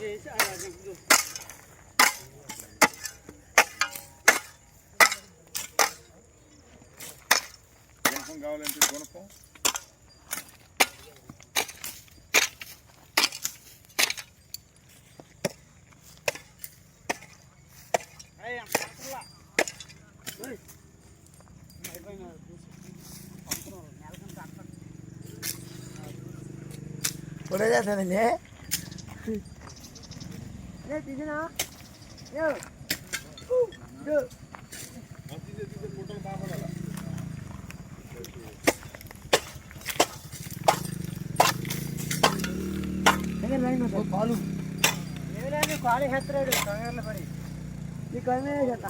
చేసి అలా చెప్పు. గుణపం కావాలంటే గుణపం ఏయ్, అంత అవసరంలా. ఏయ్. అయిపోయినా చూసి. అవసరం, నెలకంత అంత. ఫోటో చేస్తానండి ఏమిలేదు, ఖాళీ హెచ్చరాడు కంగారులో పడి నీ కన్నే చేస్తా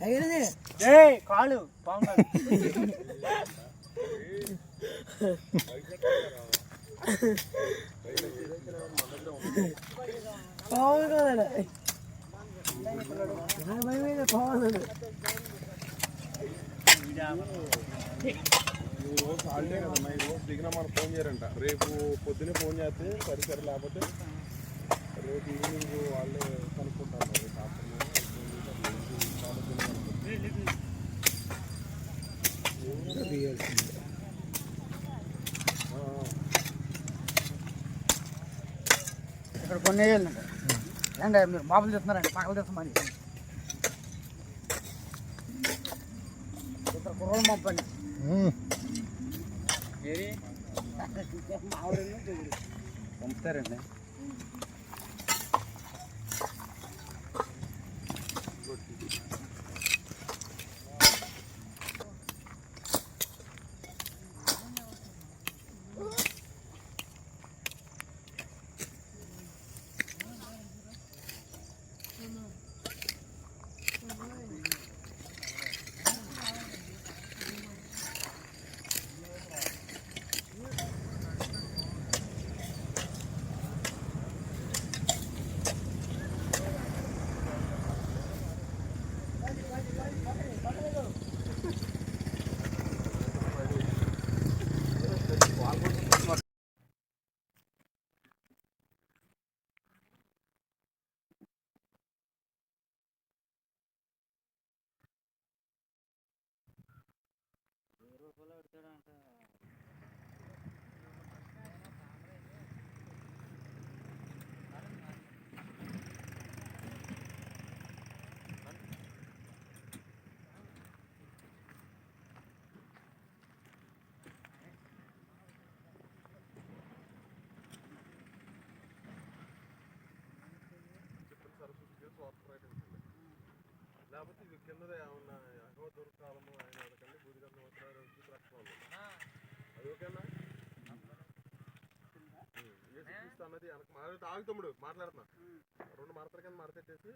అయ్యది ఏయ్ కాళ్ళు పాము బాగుంది కదా నా భయం మీద బాగుంది ఈ రోజు హాలిడే కదమ్మా ఈ రోజు దిగిన మనం ఫోన్ చేయరంట రేపు పొద్దునే ఫోన్ చేస్తే సరే సరే లేకపోతే రేపు ఈవినింగ్ వాళ్ళే ఇక్కడ కొన్ని వేయాలండి ఏంటంటే మీరు మాపులు తెస్తున్నారండి పక్కలు తెస్తామని ఇక్కడ కుర్రోలు పంపండి. పంపుతారండి. లేకపోతే ఇది కింద ఏమన్నా ఎగవ దొరకాలము చూపిస్తా అన్నది ఆగు తమ్ముడు మాట్లాడుతున్నా. రెండు మడతల కింద మడతెట్టేసి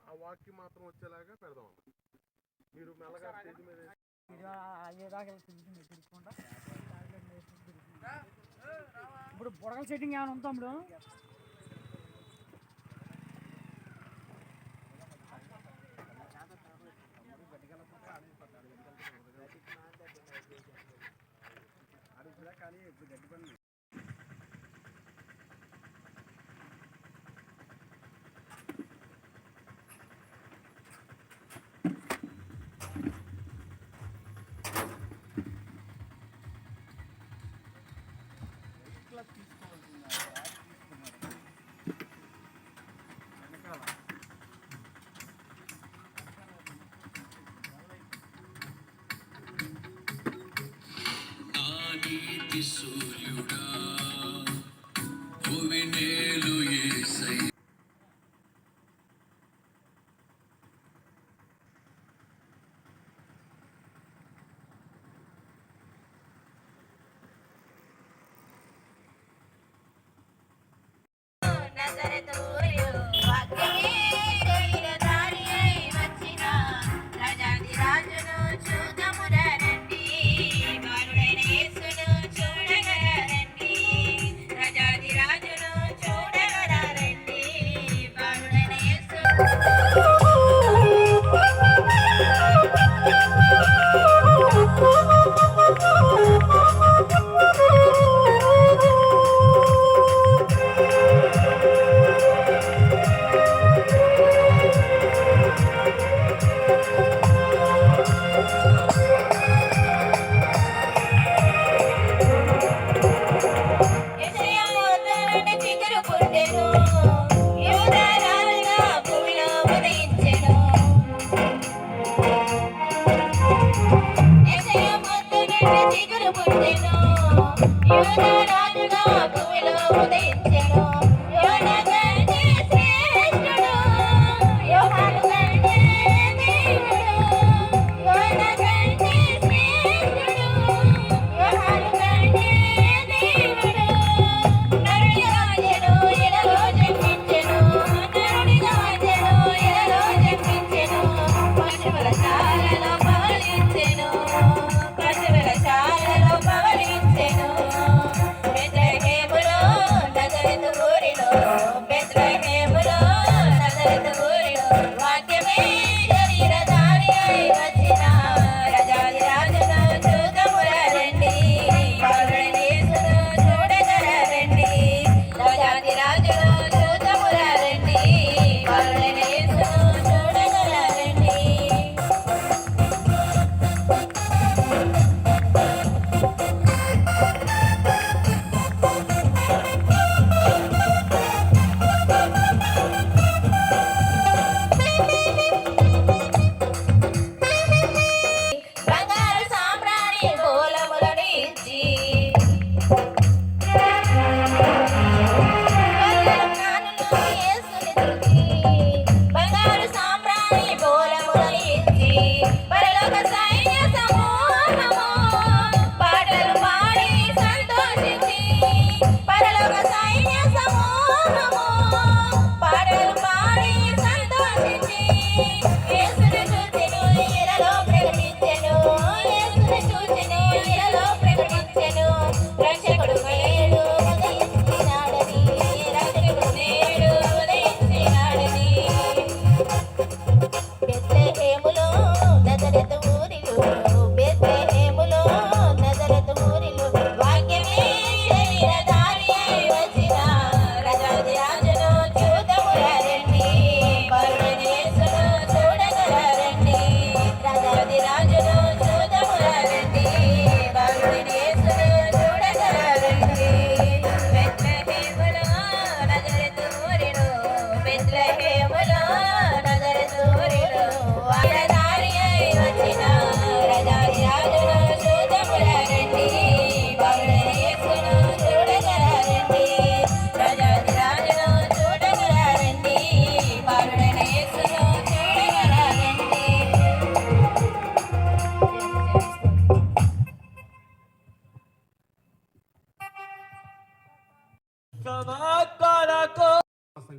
ఆ వాక్కి మాత్రం వచ్చేలాగా పెడదాం అన్న. మీరు మెల్లగా స్టేజ్ మీద ఇప్పుడు బుడగల సెట్టింగ్ ఏమైనా ఉందా తమ్ముడు? ఆనీతి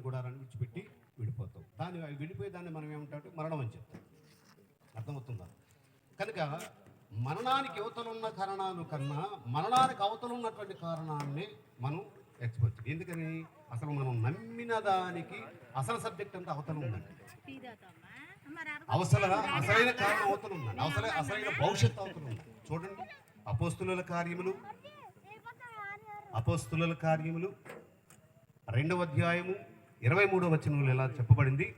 గుడారాన్ని విడిచిపెట్టి విడిపోతాం. దాన్ని విడిపోయి దాన్ని మనం ఏమంటే మరణం అని చెప్తాం. అర్థమవుతుందా? కనుక మరణానికి అవతల ఉన్న కారణాలు కన్నా మరణానికి అవతల ఉన్నటువంటి కారణాన్ని మనం ఎక్స్పోజ్ ఎందుకని? అసలు మనం నమ్మిన దానికి అసలు సబ్జెక్ట్ అంతా అవతల ఉందండి అవసర అసలైన కారణం అవతల ఉందండి అవసర అసలైన భవిష్యత్తు అవతల ఉంది చూడండి అపోస్తుల కార్యములు అపోస్తుల కార్యములు. రెండవ అధ్యాయము ఇరవై మూడవ వచనంలో ఎలా చెప్పబడింది.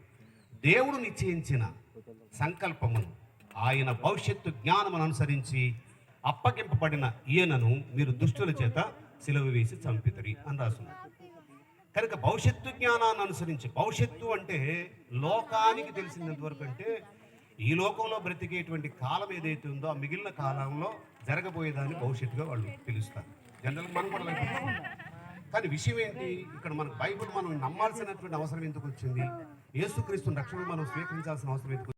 దేవుడు నిశ్చయించిన సంకల్పమును ఆయన భవిష్యత్తు జ్ఞానమును అనుసరించి అప్పగింపబడిన ఈయనను మీరు దుష్టుల చేత సిలువ వేసి చంపితరి అని రాసున్నారు. కనుక భవిష్యత్తు జ్ఞానాన్ని అనుసరించి భవిష్యత్తు అంటే లోకానికి తెలిసినంతవరకు అంటే ఈ లోకంలో బ్రతికేటువంటి కాలం ఏదైతే ఉందో ఆ మిగిలిన కాలంలో జరగబోయేదాన్ని భవిష్యత్తుగా వాళ్ళు పిలుస్తారు. జనరల్ మనం కూడా కానీ విషయం ఏంటి? ఇక్కడ మనకు బైబుల్ మనం నమ్మాల్సినటువంటి అవసరం ఎందుకు వచ్చింది? యేసుక్రీస్తు రక్షణ మనం స్వీకరించాల్సిన అవసరం ఎందుకు